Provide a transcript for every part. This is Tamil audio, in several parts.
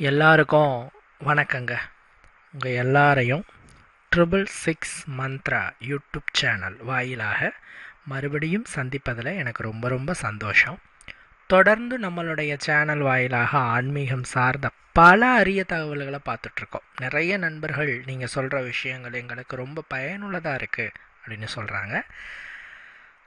எல்லாருக்கும் வணக்கங்க. உங்கள் எல்லாரையும் triple six Mantra YouTube channel வாயிலாக மறுபடியும் சந்திப்பதில் எனக்கு ரொம்ப ரொம்ப சந்தோஷம். தொடர்ந்து நம்மளுடைய சேனல் வாயிலாக ஆன்மீகம் சார்ந்த பல அரிய தகவல்களை பார்த்துட்ருக்கோம். நிறைய நண்பர்கள் நீங்கள் சொல்கிற விஷயங்கள் எங்களுக்கு ரொம்ப பயனுள்ளதாக இருக்குது அப்படின்னு சொல்கிறாங்க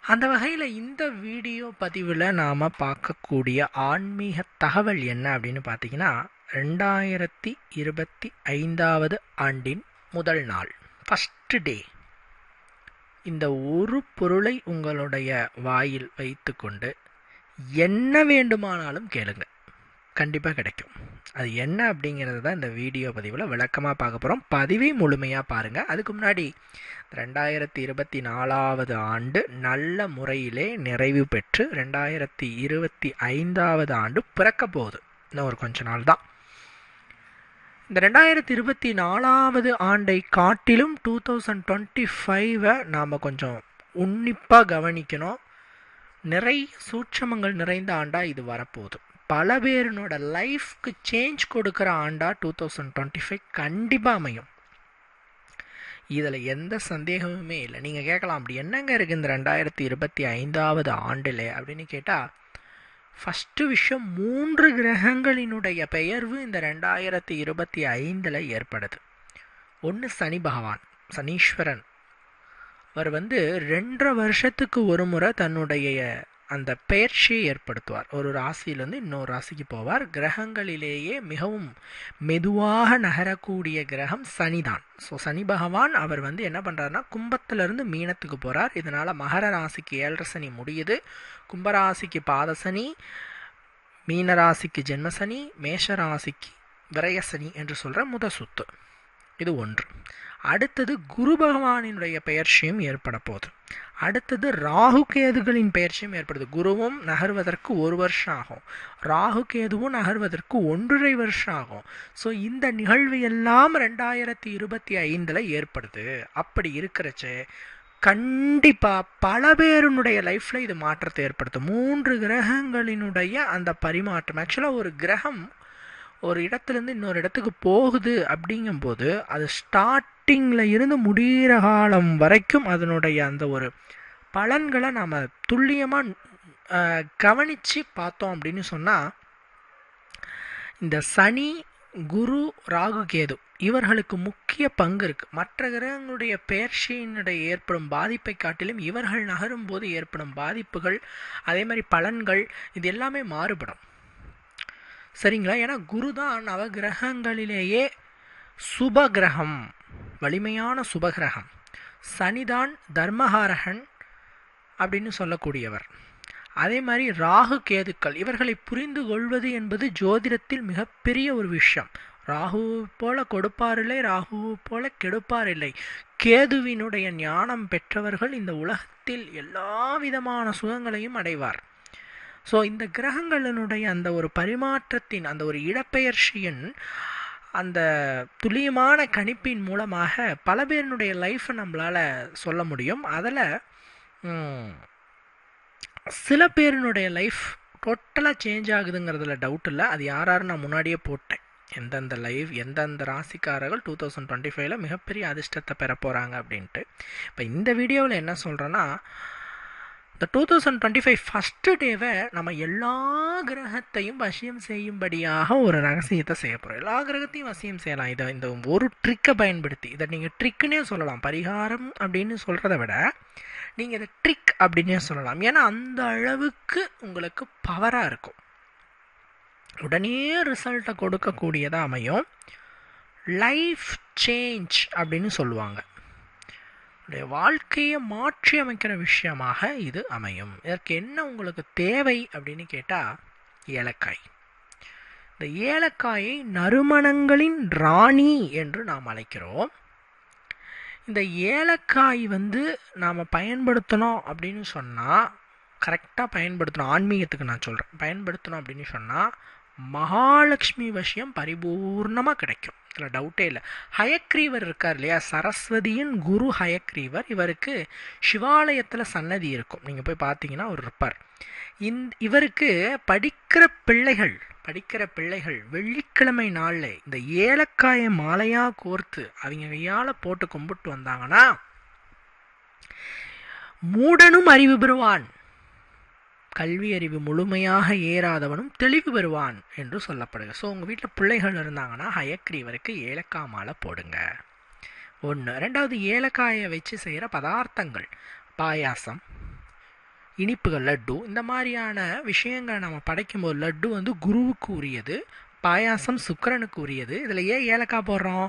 அந்த வகையில் இந்த வீடியோ பதிவில் நாம் பார்க்கக்கூடிய ஆன்மீக தகவல் என்ன அப்படின்னு பார்த்தீங்கன்னா ரெண்டாயிரத்தி இருபத்தி ஐந்தாவது ஆண்டின் முதல் நாள். ஃபஸ்ட்டு டே இந்த ஒரு பொருளை உங்களுடைய வாயில் வைத்துக்கொண்டு என்ன வேண்டுமானாலும் கேளுங்க. கண்டிப்பாக கிடைக்கும். அது என்ன அப்படிங்கிறது தான் இந்த வீடியோ பதிவில் விளக்கமாக பார்க்க போகிறோம் பதிவை முழுமையாக பாருங்கள் அதுக்கு முன்னாடி ரெண்டாயிரத்தி இருபத்தி நாலாவது ஆண்டு நல்ல முறையிலே நிறைவு பெற்று ரெண்டாயிரத்தி இருபத்தி ஐந்தாவது ஆண்டு பிறக்க போகுது. இன்னும் ஒரு கொஞ்ச நாள் தான் இந்த ரெண்டாயிரத்தி இருபத்தி நாலாவது ஆண்டை காட்டிலும் டூ தௌசண்ட் டுவெண்ட்டி ஃபைவை நாம் கொஞ்சம் உன்னிப்பாக கவனிக்கணும். நிறைய சூட்சமங்கள் நிறைந்த ஆண்டாக இது வரப்போகுது. பல பேரினோட லைஃப்க்கு சேஞ்ச் கொடுக்குற ஆண்டா டூ தௌசண்ட் டுவெண்ட்டி ஃபைவ் கண்டிப்பாக அமையும். இதில் எந்த சந்தேகமுமே இல்லை. நீங்கள் கேட்கலாம் அப்படி என்னங்க இருக்குது இந்த ரெண்டாயிரத்தி இருபத்தி ஐந்தாவது ஆண்டில் அப்படின்னு கேட்டால் ஃபஸ்ட்டு விஷயம் மூன்று கிரகங்களினுடைய பெயர்வு இந்த ரெண்டாயிரத்தி இருபத்தி ஐந்தில் ஏற்படுது. ஒன்று சனி பகவான் சனீஸ்வரன். அவர் வந்து ரெண்டரை வருஷத்துக்கு ஒரு முறை தன்னுடைய அந்த பெயர்ச்சியை ஏற்படுத்துவார். ஒரு ராசியிலேருந்து இன்னொரு ராசிக்கு போவார். கிரகங்களிலேயே மிகவும் மெதுவாக நகரக்கூடிய கிரகம் சனிதான். ஸோ சனி பகவான் அவர் வந்து என்ன பண்ணுறாருனா கும்பத்திலிருந்து மீனத்துக்கு போகிறார் இதனால் மகர ராசிக்கு ஏழரை சனி முடியுது. கும்பராசிக்கு பாதசனி மீனராசிக்கு ஜென்மசனி மேஷராசிக்கு விரயசனி என்று சொல்கிற முத சுத்து. இது ஒன்று. அடுத்தது குரு பகவானினுடைய பெயர்ச்சியும் ஏற்பட போகுது அடுத்தது ராகு கேதுகளின் பெயர்ச்சியும் ஏற்படுது. குருவும் நகர்வதற்கு ஒரு வருஷம் ஆகும். ராகு கேதுவும் நகர்வதற்கு ஒன்றரை வருஷம் ஆகும். ஸோ இந்த நிகழ்வு எல்லாம் ரெண்டாயிரத்தி இருபத்தி ஐந்தில் ஏற்படுது. அப்படி இருக்கிறச்சு கண்டிப்பாக பல பேருனுடைய லைஃப்பில் இது மாற்றத்தை ஏற்படுத்தும். மூன்று கிரகங்களினுடைய அந்த பரிமாற்றம் ஆக்சுவலாக ஒரு கிரகம் ஒரு இடத்துலேருந்து இன்னொரு இடத்துக்கு போகுது அப்படிங்கும்போது அது ஸ்டார்ட் ஸ்டார்டிங்கில் இருந்து முடிகிற காலம் வரைக்கும் அதனுடைய அந்த ஒரு பலன்களை நாம் துல்லியமாக கவனித்து பார்த்தோம் அப்படின்னு சொன்னால் இந்த சனி குரு ராகு கேது இவர்களுக்கு முக்கிய பங்கு இருக்குது மற்ற கிரகங்களுடைய பெயர்ச்சியினுடைய ஏற்படும் பாதிப்பை காட்டிலும் இவர்கள் நகரும் போது ஏற்படும் பாதிப்புகள் அதே மாதிரி பலன்கள் இது எல்லாமே மாறுபடும். சரிங்களா? ஏன்னா குரு தான் நவகிரகங்களிலேயே சுப கிரகம். வலிமையான சுபகிரகம். சனிதான் தர்மஹாரகன் அப்படின்னு சொல்லக்கூடியவர். அதே மாதிரி ராகு கேதுக்கள் இவர்களை புரிந்து கொள்வது என்பது ஜோதிடத்தில் மிகப்பெரிய ஒரு விஷயம். ராகு போல கொடுப்பாரில்லை ராகு போல கெடுப்பாரில்லை. கேதுவினுடைய ஞானம் பெற்றவர்கள் இந்த உலகத்தில் எல்லா விதமான சுகங்களையும் அடைவார். ஸோ இந்த கிரகங்களினுடைய அந்த ஒரு பரிமாற்றத்தின் அந்த ஒரு இடப்பெயர்ச்சியின் அந்த துல்லியமான கணிப்பின் மூலமாக பல பேருனுடைய லைஃப்பை நம்மளால் சொல்ல முடியும். அதில் சில பேருனுடைய லைஃப் டோட்டலாக சேஞ்ச் ஆகுதுங்கிறதுல டவுட் இல்லை. அது யாராரு நான் முன்னாடியே போட்டேன். எந்தெந்த லைஃப் எந்தெந்த ராசிக்காரர்கள் டூ தௌசண்ட் டுவெண்ட்டி ஃபைவ்ல மிகப்பெரிய அதிர்ஷ்டத்தை பெற போகிறாங்க அப்படின்ட்டு. இப்போ இந்த வீடியோவில் என்ன சொல்கிறேன்னா இந்த two thousand twenty five first டேவை நம்ம எல்லா கிரகத்தையும் வசியம் செய்யும்படியாக ஒரு ரகசியத்தை செய்ய போகிறோம் எல்லா கிரகத்தையும் வசியம் செய்யலாம். இதை இந்த ஒரு ட்ரிக்கை பயன்படுத்தி இதை நீங்கள் ட்ரிக்குன்னே சொல்லலாம். பரிகாரம் அப்படின்னு சொல்கிறத விட நீங்கள் இதை ட்ரிக் அப்படின்னே சொல்லலாம். ஏன்னா அந்த அளவுக்கு உங்களுக்கு பவராக இருக்கும். உடனே ரிசல்ட்டை கொடுக்கக்கூடியதாக அமையும். லைஃப் சேஞ்ச் அப்படின்னு சொல்லுவாங்க. உங்களுடைய வாழ்க்கையை மாற்றி அமைக்கிற விஷயமாக இது அமையும். இதற்கு என்ன உங்களுக்கு தேவை அப்படின்னு கேட்டால் ஏலக்காய். இந்த ஏலக்காயை நறுமணங்களின் ராணி என்று நாம் அழைக்கிறோம். இந்த ஏலக்காய் வந்து நாம் பயன்படுத்தணும் அப்படின்னு சொன்னால் கரெக்டாக பயன்படுத்தணும். ஆன்மீகத்துக்கு நான் சொல்கிறேன் பயன்படுத்தணும் அப்படின்னு சொன்னால் மகாலட்சுமி விஷயம் பரிபூர்ணமாக கிடைக்கும். இதில் டவுட்டே இல்லை. ஹயக்ரீவர் இருக்கார் இல்லையா? சரஸ்வதியின் குரு ஹயக்ரீவர். இவருக்கு சிவாலயத்தில் சன்னதி இருக்கும். நீங்கள் போய் பார்த்தீங்கன்னா அவர் இருப்பார். இந் இவருக்கு படிக்கிற பிள்ளைகள் படிக்கிற பிள்ளைகள் வெள்ளிக்கிழமை நாளில் இந்த ஏலக்காயை மாலையாக கோர்த்து அவங்க கையால் போட்டு கும்பிட்டு வந்தாங்கன்னா மூடனும் அறிவு பெறுவான். கல்வி அறிவு முழுமையாக ஏறாதவனும் தெளிவு பெறுவான் என்று சொல்லப்படுது ஸோ உங்கள் வீட்டில் பிள்ளைகள் இருந்தாங்கன்னா ஹயக்ரீவருக்கு ஏலக்காய் மாலை போடுங்க. ஒன்று ரெண்டாவது ஏலக்காயை வச்சு செய்கிற பதார்த்தங்கள். பாயாசம் இனிப்புகள் லட்டு. இந்த மாதிரியான விஷயங்களை நம்ம படைக்கும்போது லட்டு வந்து குருவுக்கு உரியது பாயாசம் சுக்கரனுக்கு உரியது. இதில் ஏன் ஏலக்காய் போடுறோம்?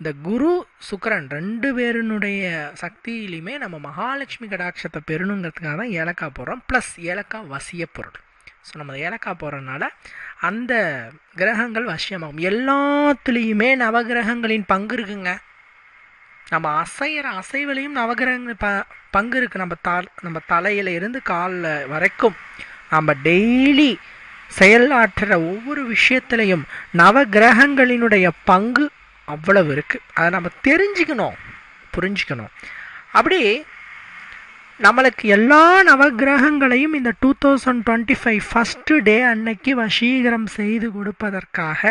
இந்த குரு சுக்கரன் ரெண்டு பேருனுடைய சக்தியிலையுமே நம்ம மகாலட்சுமி கடாட்சத்தை பெறணுங்கிறதுக்காக தான் ஏலக்காய் போடுறோம். ப்ளஸ் ஏலக்காய் வசிய பொருள். ஸோ நம்ம ஏலக்காய் போடுறதுனால அந்த கிரகங்கள் வசியமாகும். எல்லாத்துலேயுமே நவகிரகங்களின் பங்கு இருக்குங்க. நம்ம அசைகிற அசைவிலையும் நவகிரகங்கள் ப பங்கு இருக்குது நம்ம த நம்ம தலையில் இருந்து காலில் வரைக்கும் நம்ம டெய்லி செயலாற்றுற ஒவ்வொரு விஷயத்துலையும் நவகிரகங்களினுடைய பங்கு அவ்வளவு இருக்குது அதை நம்ம தெரிஞ்சுக்கணும். புரிஞ்சுக்கணும். அப்படி நம்மளுக்கு எல்லா நவகிரகங்களையும் இந்த two thousand twenty five first day அன்னைக்கு வசீகரம் செய்து கொடுப்பதற்காக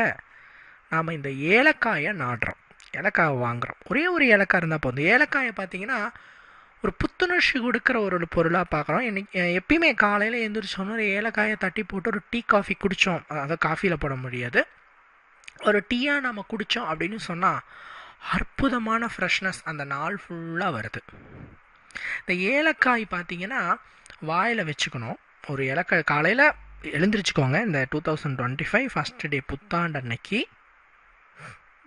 நாம் இந்த ஏலக்காயை நாடுறோம். ஏலக்காயை வாங்குகிறோம் ஒரே ஒரு ஏலக்காய் இருந்தால் போதும். ஏலக்காயை பார்த்தீங்கன்னா ஒரு புத்துணர்ச்சி கொடுக்குற ஒரு பொருளாக பார்க்குறோம். இன்னைக்கு எப்பயுமே காலையில் எழுந்திரிச்சோன்னு ஒரு ஏலக்காயை தட்டி போட்டு ஒரு டீ காஃபி குடித்தோம் அதை காஃபியில் போட முடியாது. ஒரு டீயாக நம்ம குடித்தோம் அப்படின்னு சொன்னால் அற்புதமான ஃப்ரெஷ்னஸ் அந்த நாள் ஃபுல்லாக வருது. இந்த ஏலக்காய் பார்த்தீங்கன்னா வாயில் வச்சுக்கணும். ஒரு ஏலக்காய் காலையில் எழுந்திரிச்சுக்கோங்க. இந்த two thousand twenty five first day புத்தாண்டு அன்னைக்கு.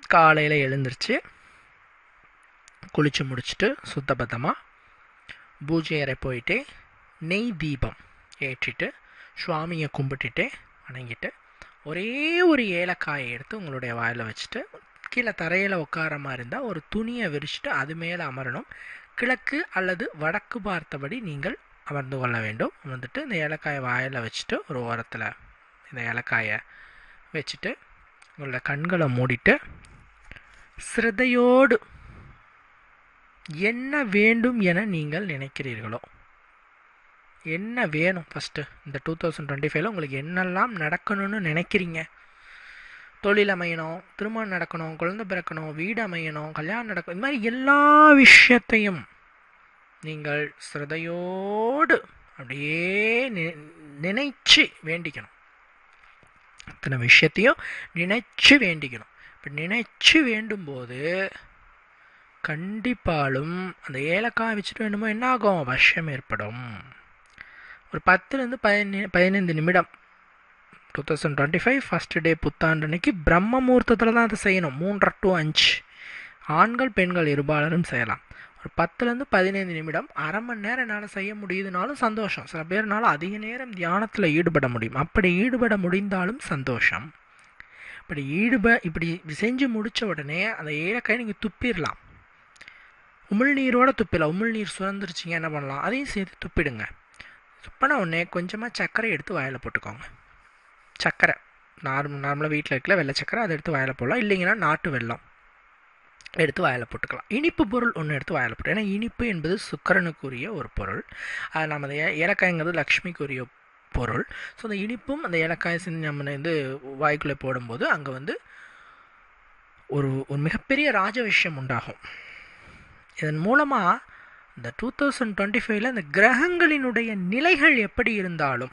காலையில் எழுந்திரிச்சு குளித்து முடிச்சுட்டு சுத்தபத்தமாக பூஜை அறை போயிட்டு நெய் தீபம் ஏற்றிட்டு சுவாமியை கும்பிட்டுட்டு வணங்கிட்டு ஒரே ஒரு ஏலக்காயை எடுத்து உங்களுடைய வாயில் வச்சுட்டு கீழே தரையில் உட்கார மாதிரி இருந்தால் ஒரு துணியை விரிச்சிட்டு அது மேலே அமரணும். கிழக்கு அல்லது வடக்கு பார்த்தபடி நீங்கள் அமர்ந்து கொள்ள வேண்டும். அமர்ந்துட்டு இந்த ஏலக்காயை வாயில் வச்சுட்டு ஒரு ஓரத்தில் இந்த ஏலக்காயை வச்சுட்டு உங்களோட கண்களை மூடிட்டு சிரதையோடு என்ன வேண்டும் என நீங்கள் நினைக்கிறீர்களோ என்ன வேணும் ஃபஸ்ட்டு இந்த டூ தௌசண்ட் டுவெண்ட்டி ஃபைவ்ல உங்களுக்கு என்னெல்லாம் நடக்கணும்னு நினைக்கிறீங்க? தொழில் அமையணும் திருமணம் நடக்கணும் குழந்தை பிறக்கணும் வீடு அமையணும் கல்யாணம் நடக்கணும் இந்த மாதிரி எல்லா விஷயத்தையும் நீங்கள் சிரதையோடு அப்படியே நினைச்சு வேண்டிக்கணும். அத்தனை விஷயத்தையும் நினைச்சு வேண்டிக்கணும். இப்போ நினைச்சு வேண்டும்போது கண்டிப்பாலும் அந்த ஏலக்காய் வச்சுட்டு வேண்டுமோ என்ன ஆகும் வஷம் ஏற்படும். ஒரு பத்துலேருந்து பதினே பதினைந்து நிமிடம். Two thousand twenty five first day புத்தாண்டு அன்னைக்கு பிரம்ம முகூர்த்தத்தில் தான் அதை செய்யணும். மூன்றரை டு அஞ்சு. ஆண்கள் பெண்கள் இருபாலரும் செய்யலாம். ஒரு பத்துலேருந்து பதினைந்து நிமிடம். அரை மணி நேரம் என்னால் செய்ய முடியுதுனாலும் சந்தோஷம். சில பேர்னால அதிக நேரம் தியானத்தில் ஈடுபட முடியும். அப்படி ஈடுபட முடிந்தாலும் சந்தோஷம். இப்படி ஈடுப இப்படி செஞ்சு முடித்த உடனே அந்த ஏலக்காய் நீங்கள் துப்பிடலாம். உமிழ்நீரோட துப்பிடலாம். உமிழ்நீர் சுரந்துருச்சிங்க என்ன பண்ணலாம்? அதையும் சேர்த்து துப்பிடுங்க. சுப்பன உடனே கொஞ்சமாக சர்க்கரை எடுத்து வாயில் போட்டுக்கோங்க. சர்க்கரை. நார்மல் நார்மலாக வீட்டில் இருக்கல வெள்ளை சர்க்கரை அதை எடுத்து வாயில் போடலாம். இல்லைங்கன்னா நாட்டு வெள்ளம் எடுத்து வாயில் போட்டுக்கலாம். இனிப்பு பொருள் ஒன்று எடுத்து வாயில் போட்டு ஏன்னா இனிப்பு என்பது சுக்கரனுக்குரிய ஒரு பொருள். அது நம்ம அந்த ஏலக்காய்ங்கிறது லக்ஷ்மிக்குரிய பொருள். ஸோ அந்த இனிப்பும் அந்த ஏலக்காய் செஞ்சு நம்ம வந்து வாய்க்குள்ளே போடும்போது அங்கே வந்து ஒரு ஒரு மிகப்பெரிய ராஜ விஷயம் உண்டாகும். இதன் மூலமாக இந்த டூ தௌசண்ட் டுவெண்ட்டி ஃபைவ்ல இந்த கிரகங்களினுடைய நிலைகள் எப்படி இருந்தாலும்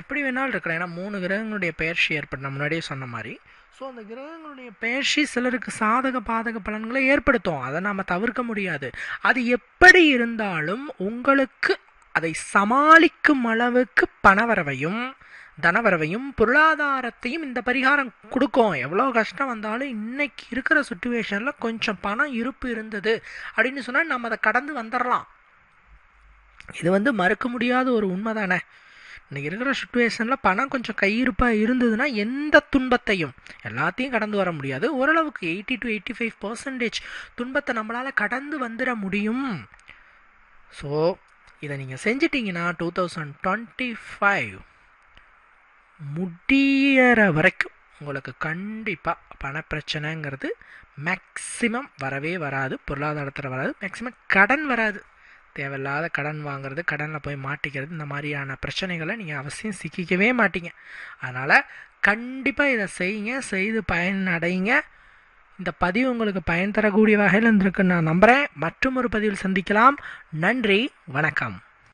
எப்படி வேணாலும் இருக்கலாம். ஏன்னா மூணு கிரகங்களுடைய பெயர்ச்சி ஏற்படும் நான் முன்னாடியே சொன்ன மாதிரி. ஸோ அந்த கிரகங்களுடைய பெயர்ச்சி சிலருக்கு சாதக பாதக பலன்களை ஏற்படுத்தும். அதை நாம் தவிர்க்க முடியாது. அது எப்படி இருந்தாலும் உங்களுக்கு அதை சமாளிக்கும் அளவுக்கு பணவரவையும் தனவரவையும் பொருளாதாரத்தையும் இந்த பரிகாரம் கொடுக்கும். எவ்வளோ கஷ்டம் வந்தாலும் இன்னைக்கு இருக்கிற சுச்சுவேஷனில் கொஞ்சம் பணம் இருப்பு இருந்தது அப்படின்னு சொன்னால் நம்ம அதை கடந்து வந்துடலாம். இது வந்து மறுக்க முடியாத ஒரு உண்மை தானே. இன்றைக்கி இருக்கிற சுச்சுவேஷனில் பணம் கொஞ்சம் கையிருப்பாக இருந்ததுன்னா எந்த துன்பத்தையும் எல்லாத்தையும் கடந்து வர முடியாது. ஓரளவுக்கு eighty to eighty five percentage துன்பத்தை நம்மளால் கடந்து வந்துட முடியும். ஸோ இதை நீங்கள் செஞ்சிட்டிங்கன்னா டூ தௌசண்ட் டுவெண்ட்டி ஃபைவ் முடியற வரைக்கும் உங்களுக்கு கண்டிப்பாக பணப்பிரச்சனைங்கிறது மேக்சிமம் வரவே வராது பொருளாதாரத்தில் வராது மேக்சிமம் கடன் வராது. தேவையில்லாத கடன் வாங்குறது கடனில் போய் மாட்டிக்கிறது இந்த மாதிரியான பிரச்சனைகளை நீங்கள் அவசியம் சிக்கிக்கவே மாட்டீங்க. அதனால் கண்டிப்பாக இதை செய்யுங்க செய்து பயனடைங்க. இந்த பதிவு உங்களுக்கு பயன் தரக்கூடிய வகையில் இருந்திருக்குன்னு நான் நம்புகிறேன் மற்றும் ஒரு பதிவில் சந்திக்கலாம். நன்றி வணக்கம்.